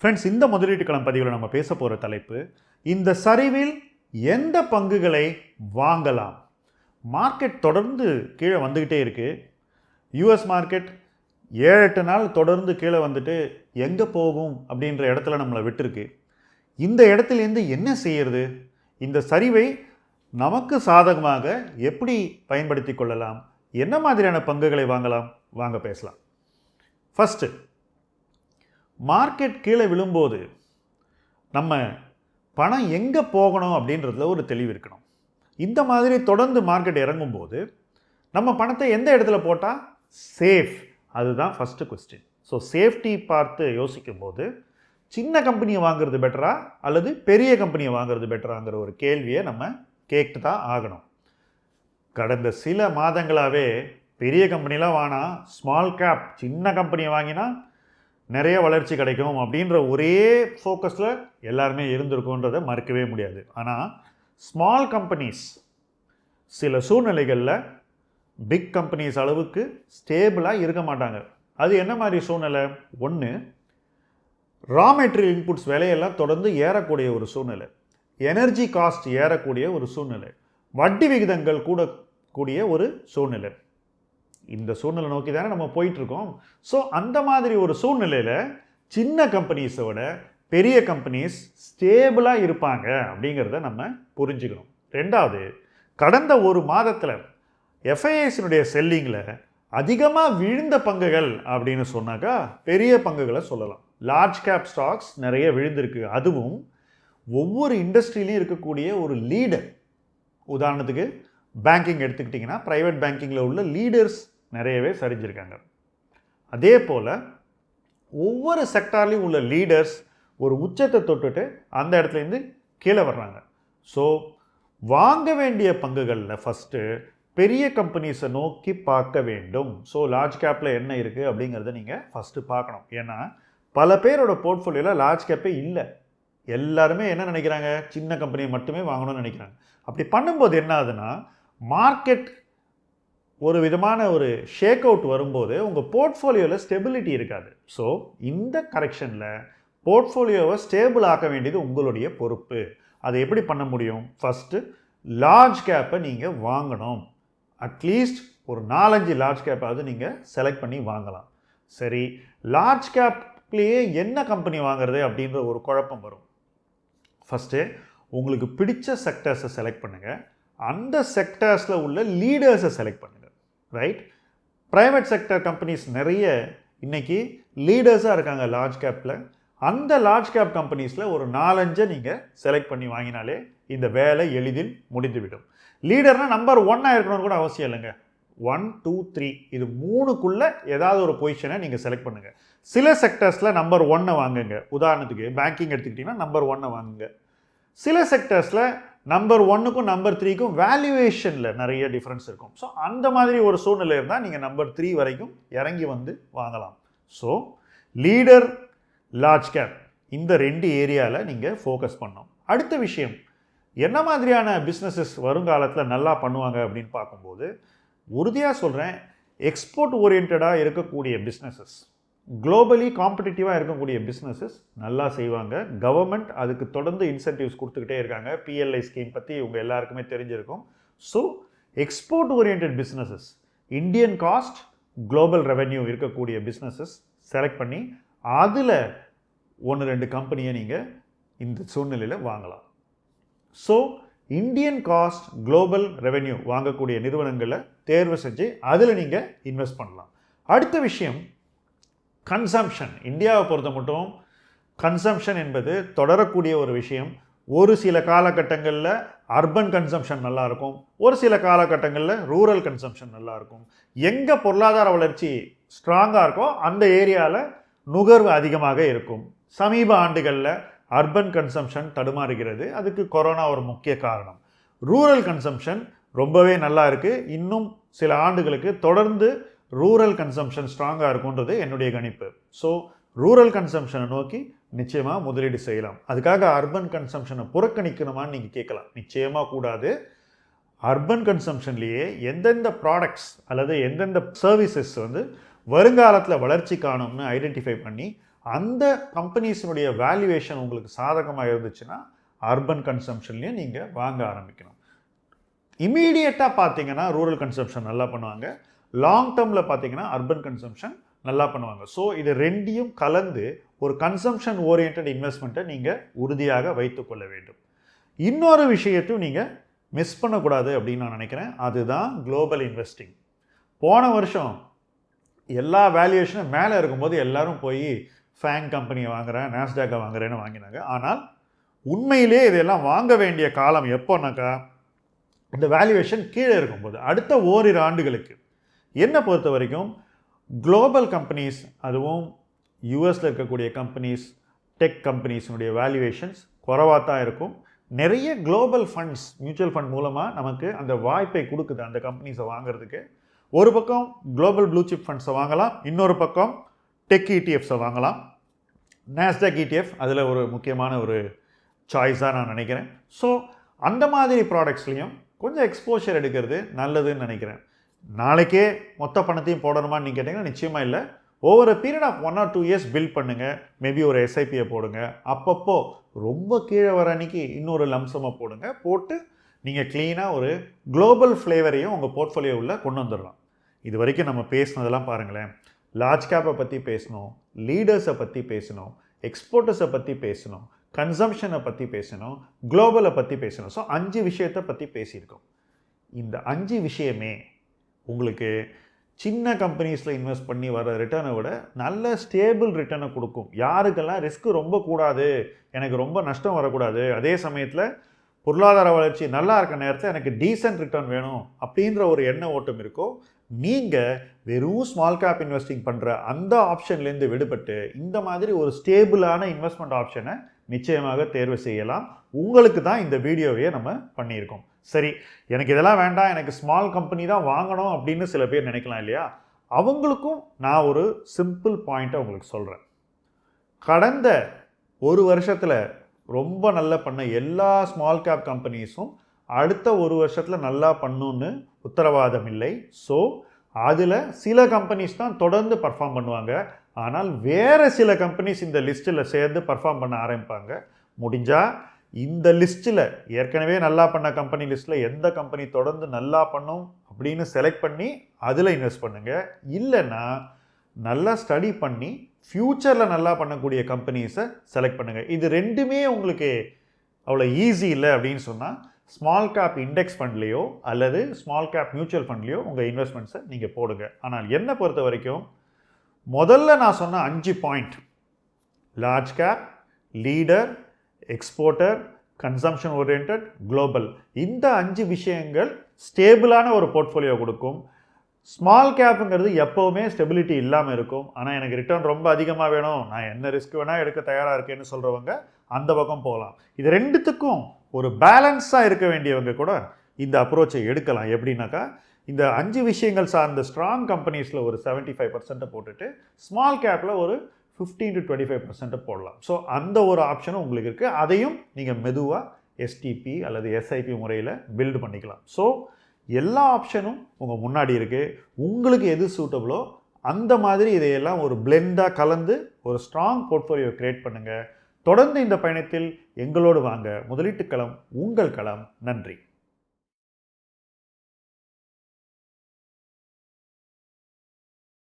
Friends இந்த முதலீட்டு களம் பதிவில் நம்ம பேச போகிற தலைப்பு இந்த சரிவில் எந்த பங்குகளை வாங்கலாம்? மார்க்கெட் தொடர்ந்து கீழே வந்துக்கிட்டே இருக்குது யூஎஸ் மார்க்கெட் ஏழு எட்டு நாள் தொடர்ந்து கீழே வந்துட்டு எங்கே போகும் அப்படின்ற இடத்துல நம்மளை விட்டுருக்கு. இந்த இடத்துலேருந்து என்ன செய்கிறது இந்த சரிவை நமக்கு சாதகமாக எப்படி பயன்படுத்தி கொள்ளலாம்? என்ன மாதிரியான பங்குகளை வாங்கலாம்? வாங்க பேசலாம். ஃபஸ்ட்டு மார்க்கெட் கீழே விழும்போது நம்ம பணம் எங்கே போகணும் அப்படின்றதுல ஒரு தெளிவு இருக்கணும். இந்த மாதிரி தொடர்ந்து மார்க்கெட் இறங்கும்போது நம்ம பணத்தை எந்த இடத்துல போட்டால் சேஃப் அதுதான் ஃபஸ்ட்டு கொஸ்டின் ஸோ சேஃப்டி பார்த்து யோசிக்கும்போது சின்ன கம்பெனியை வாங்குறது பெட்டரா அல்லது பெரிய கம்பெனியை வாங்குறது பெட்டராங்கிற ஒரு கேள்வியை நம்ம கேட்டு தான் ஆகணும். கடந்த சில மாதங்களாகவே பெரிய கம்பெனிலாம் வாங்கினா ஸ்மால் கேப் சின்ன கம்பெனியை வாங்கினா நிறைய வளர்ச்சி கிடைக்கும் அப்படின்ற ஒரே ஃபோக்கஸில் எல்லாருமே இருந்திருக்குன்றதை மறுக்கவே முடியாது. ஆனால் ஸ்மால் கம்பெனிஸ் சில சூழ்நிலைகளில் பிக் கம்பெனிஸ் அளவுக்கு ஸ்டேபிளாக இருக்க மாட்டாங்க. அது என்ன மாதிரி சூழ்நிலை? ஒன்று ரா மெட்டீரியல் இன்புட்ஸ் விலையெல்லாம் தொடர்ந்து ஏறக்கூடிய ஒரு சூழ்நிலை. எனர்ஜி காஸ்ட் ஏறக்கூடிய ஒரு சூழ்நிலை. வட்டி விகிதங்கள் கூடக்கூடிய ஒரு சூழ்நிலை. இந்த சூழ்நிலை நோக்கி தானே நம்ம போயிட்டுருக்கோம். ஸோ அந்த மாதிரி ஒரு சூழ்நிலையில் சின்ன கம்பெனிஸோட பெரிய கம்பெனிஸ் ஸ்டேபிளாக இருப்பாங்க அப்படிங்கிறத நம்ம புரிஞ்சுக்கணும். ரெண்டாவது கடந்த ஒரு மாதத்தில் எஃப்ஐஎஸினுடைய செல்லிங்கில் அதிகமாக விழுந்த பங்குகள் அப்படின்னு சொன்னாக்கா பெரிய பங்குகளை சொல்லலாம். லார்ஜ் கேப் ஸ்டாக்ஸ் நிறைய விழுந்திருக்கு. அதுவும் ஒவ்வொரு இண்டஸ்ட்ரியிலையும் இருக்கக்கூடிய ஒரு லீடர் உதாரணத்துக்கு பேங்கிங் எடுத்துக்கிட்டிங்கன்னா ப்ரைவேட் பேங்கிங்கில் உள்ள லீடர்ஸ் நிறையவே சரிஞ்சிருக்காங்க. அதே போல் ஒவ்வொரு செக்டார்லேயும் உள்ள லீடர்ஸ் ஒரு உச்சத்தை தொட்டுட்டு அந்த இடத்துலேருந்து கீழே வர்றாங்க. ஸோ வாங்க வேண்டிய பங்குகளில் ஃபஸ்ட்டு பெரிய கம்பெனிஸை நோக்கி பார்க்க வேண்டும். ஸோ லார்ஜ் கேப்பில் என்ன இருக்குது அப்படிங்கிறத நீங்கள் ஃபஸ்ட்டு பார்க்கணும். ஏன்னா பல பேரோட போர்ட்ஃபோலியோவில் லார்ஜ் கேப்பே இல்லை. எல்லாருமே என்ன நினைக்கிறாங்க? சின்ன கம்பெனியை மட்டுமே வாங்கணும்னு நினைக்கிறாங்க. அப்படி பண்ணும்போது என்ன ஆகுதுன்னா மார்க்கெட் ஒரு விதமான ஒரு ஷேக் அவுட் வரும்போது உங்கள் போர்ட்ஃபோலியோவில் ஸ்டெபிலிட்டி இருக்காது. ஸோ இந்த கரெக்ஷனில் போர்ட்ஃபோலியோவை ஸ்டேபிள் ஆக்க வேண்டியது உங்களுடைய பொறுப்பு. அதை எப்படி பண்ண முடியும்? ஃபஸ்ட்டு லார்ஜ் கேப்பை நீங்கள் வாங்கணும். அட்லீஸ்ட் ஒரு நாலஞ்சு லார்ஜ் கேப்பாவது நீங்கள் செலக்ட் பண்ணி வாங்கலாம். சரி லார்ஜ் கேப்லேயே என்ன கம்பெனி வாங்குறது அப்படின்ற ஒரு குழப்பம் வரும். ஃபஸ்ட்டு உங்களுக்கு பிடிச்ச செக்டர்ஸை செலக்ட் பண்ணுங்கள் அந்த செக்டர்ஸில் உள்ள லீடர்ஸை செலக்ட் பண்ணுங்கள் ரைட் ப்ரைவேட் செக்டர் கம்பெனிஸ் நிறைய இன்றைக்கி லீடர்ஸாக இருக்காங்க லார்ஜ் கேப்பில் அந்த லார்ஜ் கேப் கம்பெனிஸில் ஒரு நாலஞ்சை நீங்கள் செலக்ட் பண்ணி வாங்கினாலே இந்த வேலை எளிதில் முடிந்துவிடும். லீடர்னால் நம்பர் ஒன்னாக இருக்கணும்னு கூட அவசியம் இல்லைங்க. ஒன் டூ த்ரீ இது மூணுக்குள்ளே ஏதாவது ஒரு பொசிஷனை நீங்கள் செலக்ட் பண்ணுங்கள் சில செக்டர்ஸில் நம்பர் ஒன்னை வாங்குங்க. உதாரணத்துக்கு பேங்கிங் எடுத்துக்கிட்டிங்கன்னா நம்பர் ஒன்னை வாங்குங்க. சில செக்டர்ஸில் நம்பர் ஒன்னுக்கும் நம்பர் த்ரீக்கும் வேல்யூவேஷனில் நிறைய டிஃப்ரென்ஸ் இருக்கும். ஸோ அந்த மாதிரி ஒரு சூழ்நிலை இருந்தால் நீங்கள் நம்பர் த்ரீ வரைக்கும் இறங்கி வந்து வாங்கலாம். ஸோ லீடர் லார்ஜ் கேப் இந்த ரெண்டு ஏரியாவில் நீங்கள் ஃபோக்கஸ் பண்ணோம் அடுத்த விஷயம் என்ன மாதிரியான பிஸ்னஸஸ் வருங்காலத்தில் நல்லா பண்ணுவாங்க அப்படின்னு பார்க்கும்போது உறுதியாக சொல்கிறேன் எக்ஸ்போர்ட் ஓரியன்டாக இருக்கக்கூடிய பிஸ்னஸஸ் குளோபலி காம்படிட்டிவாக இருக்கக்கூடிய பிஸ்னஸஸ் நல்லா செய்வாங்க. கவர்மெண்ட் அதுக்கு தொடர்ந்து இன்சென்டிவ்ஸ் கொடுத்துக்கிட்டே இருக்காங்க. பிஎல்ஐ ஸ்கீம் பற்றி இவங்க எல்லாருக்குமே தெரிஞ்சிருக்கும். So export oriented businesses Indian cost global revenue இருக்கக்கூடிய பிஸ்னஸஸ் செலக்ட் பண்ணி அதில் ஒன்று ரெண்டு கம்பெனியை நீங்கள் இந்த சூழ்நிலையில் வாங்கலாம். So Indian cost global revenue வாங்கக்கூடிய நிறுவனங்களை தேர்வு செஞ்சு அதில் நீங்கள் இன்வெஸ்ட் பண்ணலாம். அடுத்த விஷயம் கன்சம்ஷன் இந்தியாவை பொறுத்த மட்டும் கன்சம்ஷன் என்பது தொடரக்கூடிய ஒரு விஷயம். ஒரு சில காலகட்டங்களில் அர்பன் கன்சம்ஷன் நல்லாயிருக்கும். ஒரு சில காலகட்டங்களில் ரூரல் கன்சம்ஷன் நல்லாயிருக்கும். எங்கே பொருளாதார வளர்ச்சி ஸ்ட்ராங்காக இருக்கோ அந்த ஏரியாவில் நுகர்வு அதிகமாக இருக்கும். சமீப ஆண்டுகளில் அர்பன் கன்சம்ஷன் தடுமாறுகிறது. அதுக்கு கொரோனா ஒரு முக்கிய காரணம். ரூரல் கன்சம்ஷன் ரொம்பவே நல்லா இருக்குது இன்னும் சில ஆண்டுகளுக்கு தொடர்ந்து ரூரல் கன்சம்ஷன் ஸ்ட்ராங்காக இருக்குன்றது என்னுடைய கணிப்பு. ஸோ ரூரல் கன்சம்ஷனை நோக்கி நிச்சயமாக முதலீடு செய்யலாம். அதுக்காக அர்பன் கன்சம்ஷனை புறக்கணிக்கணுமான்னு நீங்கள் கேட்கலாம். நிச்சயமாக கூடாது. அர்பன் கன்சம்ஷன்லேயே எந்தெந்த ப்ராடக்ட்ஸ் அல்லது எந்தெந்த சர்வீசஸ் வந்து வருங்காலத்தில் வளர்ச்சி காணும்னு ஐடென்டிஃபை பண்ணி அந்த கம்பெனிஸினுடைய வேல்யூவேஷன் உங்களுக்கு சாதகமாக இருந்துச்சுன்னா அர்பன் கன்சம்ஷன்லேயும் நீங்கள் வாங்க ஆரம்பிக்கணும். இமீடியட்டாக பார்த்தீங்கன்னா ரூரல் கன்சம்ஷன் நல்லா பண்ணுவாங்க. லாங் டேர்மில் பார்த்தீங்கன்னா அர்பன் கன்சம்ஷன் நல்லா பண்ணுவாங்க. ஸோ இது ரெண்டையும் கலந்து ஒரு கன்சம்ஷன் ஓரியன்ட் இன்வெஸ்ட்மெண்ட்டை நீங்கள் உறுதியாக வைத்துக்கொள்ள வேண்டும். இன்னொரு விஷயத்தையும் நீங்கள் மிஸ் பண்ணக்கூடாது அப்படின்னு நான் நினைக்கிறேன். அதுதான் குளோபல் இன்வெஸ்டிங் போன வருஷம் எல்லா வேல்யூவேஷனும் மேலே இருக்கும்போது எல்லாரும் போய் ஃபேங் கம்பெனியை வாங்குறேன் நாஸ்டாக்கை வாங்குறேன்னு வாங்கினாங்க. ஆனால் உண்மையிலே இதெல்லாம் வாங்க வேண்டிய காலம் எப்போனாக்கா இந்த வேல்யூவேஷன் கீழே இருக்கும்போது அடுத்த ஓரிரு ஆண்டுகளுக்கு. என்னை பொறுத்த வரைக்கும் குளோபல் கம்பெனிஸ் அதுவும் யூஎஸில் இருக்கக்கூடிய கம்பெனிஸ் டெக் கம்பெனிஸினுடைய வேல்யூவேஷன்ஸ் குறவாக தான் இருக்கும். நிறைய குளோபல் ஃபண்ட்ஸ் மியூச்சுவல் ஃபண்ட் மூலமாக நமக்கு அந்த வாய்ப்பை கொடுக்குது அந்த கம்பெனிஸை வாங்குறதுக்கு. ஒரு பக்கம் குளோபல் ப்ளூ சிப் ஃபண்ட்ஸை வாங்கலாம் இன்னொரு பக்கம் டெக் இடிஎஃப்ஸை வாங்கலாம். நேஸ்டாக் இடிஎஃப் அதில் ஒரு முக்கியமான ஒரு சாய்ஸாக நான் நினைக்கிறேன். ஸோ அந்த மாதிரி ப்ராடக்ட்ஸ்லேயும் கொஞ்சம் எக்ஸ்போஷர் எடுக்கிறது நல்லதுன்னு நினைக்கிறேன். நாளைக்கே மொத்த பணத்தையும் போடணுமான்னு நீங்கள் கேட்டிங்கன்னா நிச்சயமாக இல்லை. Over a period of one or two years build பண்ணுங்கள் மேபி ஒரு எஸ்ஐபியை போடுங்க. அப்பப்போ ரொம்ப கீழே வர அன்னைக்கு இன்னொரு லம்சமாக போடுங்க. போட்டு நீங்கள் க்ளீனாக ஒரு குளோபல் ஃப்ளேவரையும் உங்கள் போர்ட்ஃபோலியோவில் கொண்டு வந்துடலாம். இது வரைக்கும் நம்ம பேசினதெல்லாம் பாருங்களேன். லார்ஜ் கேப்பை பற்றி பேசணும். லீடர்ஸை பற்றி பேசணும். எக்ஸ்போர்ட்டர்ஸை பற்றி பேசணும். கன்சம்ஷனை பற்றி பேசணும். குளோபலை பற்றி பேசணும். ஸோ அஞ்சு விஷயத்தை பற்றி பேசியிருக்கோம். இந்த அஞ்சு விஷயமே உங்களுக்கு சின்ன கம்பெனிஸில் இன்வெஸ்ட் பண்ணி வர ரிட்டர்னை விட நல்ல ஸ்டேபிள் ரிட்டர்னை கொடுக்கும். யாருக்கெல்லாம் ரிஸ்க்கு ரொம்ப கூடாது எனக்கு ரொம்ப நஷ்டம் வரக்கூடாது அதே சமயத்தில் பொருளாதார வளர்ச்சி நல்லா இருக்க நேரத்தில் எனக்கு டீசென்ட் ரிட்டர்ன் வேணும் அப்படின்ற ஒரு எண்ண ஓட்டம் இருக்கோ நீங்கள் வெறும் ஸ்மால் கேப் இன்வெஸ்டிங் பண்ணுற அந்த ஆப்ஷன்லேருந்து விடுபட்டு இந்த மாதிரி ஒரு ஸ்டேபிளான இன்வெஸ்ட்மெண்ட் ஆப்ஷனை நிச்சயமாக தேர்வு செய்யலாம். உங்களுக்கு தான் இந்த வீடியோவையே நம்ம பண்ணியிருக்கோம். சரி எனக்கு இதெல்லாம் வேண்டாம் எனக்கு ஸ்மால் கம்பெனி தான் வாங்கணும் அப்படின்னு சில பேர் நினைக்கலாம் இல்லையா? அவங்களுக்கும் நான் ஒரு சிம்பிள் பாயிண்ட்டை உங்களுக்கு சொல்கிறேன் கடந்த ஒரு வருஷத்தில் ரொம்ப நல்லா பண்ண எல்லா ஸ்மால் கேப் கம்பெனிஸும் அடுத்த ஒரு வருஷத்தில் நல்லா பண்ணுன்னு உத்தரவாதம் இல்லை. ஸோ அதில் சில கம்பெனிஸ் தான் தொடர்ந்து பர்ஃபார்ம் பண்ணுவாங்க. ஆனால் வேறு சில கம்பெனிஸ் இந்த லிஸ்ட்டில் சேர்ந்து பர்ஃபார்ம் பண்ண ஆரம்பிப்பாங்க. முடிஞ்சால் இந்த லிஸ்ட்டில் ஏற்கனவே நல்லா பண்ண கம்பெனி லிஸ்ட்டில் எந்த கம்பெனி தொடர்ந்து நல்லா பண்ணும் அப்படின்னு செலக்ட் பண்ணி அதில் இன்வெஸ்ட் பண்ணுங்கள் இல்லைன்னா நல்லா ஸ்டடி பண்ணி ஃப்யூச்சரில் நல்லா பண்ணக்கூடிய கம்பெனிஸை செலக்ட் பண்ணுங்கள் இது ரெண்டுமே உங்களுக்கு அவ்வளோ ஈஸி இல்லை அப்படின்னு சொன்னால் ஸ்மால் கேப் இண்டெக்ஸ் ஃபண்ட்லேயோ அல்லது ஸ்மால் கேப் மியூச்சுவல் ஃபண்ட்லேயோ உங்கள் இன்வெஸ்ட்மெண்ட்ஸை நீங்கள் போடுங்க. ஆனால் என்னை பொறுத்த வரைக்கும் முதல்ல நான் சொன்ன அஞ்சு point large cap leader exporter consumption orient global இந்த அஞ்சு விஷயங்கள் ஸ்டேபிளான ஒரு போர்ட்ஃபோலியோ கொடுக்கும். ஸ்மால் கேப்புங்கிறது எப்போவுமே ஸ்டெபிலிட்டி இல்லாமல் இருக்கும். ஆனால் எனக்கு ரிட்டர்ன் ரொம்ப அதிகமாக வேணும். நான் என்ன ரிஸ்க் வேணால் எடுக்க தயாராக இருக்கேன்னு சொல்கிறவங்க அந்த பக்கம் போகலாம். இது ரெண்டுத்துக்கும் ஒரு பேலன்ஸாக இருக்க வேண்டியவங்க கூட இந்த அப்ரோச்சை எடுக்கலாம். எப்படின்னாக்கா இந்த அஞ்சு விஷயங்கள் சார்ந்த ஸ்ட்ராங் கம்பெனிஸில் ஒரு செவன்ட்டி ஃபைவ் பர்சன்ட்டை போட்டுட்டு ஸ்மால் கேப்பில் ஒரு ஃபிஃப்டீன் டு டுவெண்ட்டி ஃபைவ் பர்சன்ட்டை போடலாம். ஸோ அந்த ஒரு ஆப்ஷனும் உங்களுக்கு இருக்குது அதையும் நீங்கள் மெதுவாக எஸ்டிபி அல்லது எஸ்ஐபி முறையில் பில்டு பண்ணிக்கலாம். ஸோ எல்லா ஆப்ஷனும் உங்கள் முன்னாடி இருக்குது உங்களுக்கு எது சூட்டபிளோ அந்த மாதிரி இதையெல்லாம் ஒரு பிளெண்டாக கலந்து ஒரு ஸ்ட்ராங் போர்ட்ஃபோலியோ க்ரியேட் பண்ணுங்கள் தொடர்ந்து இந்த பயணத்தில் எங்களோடு வாங்க. முதலீட்டு களம் உங்கள் களம். நன்றி.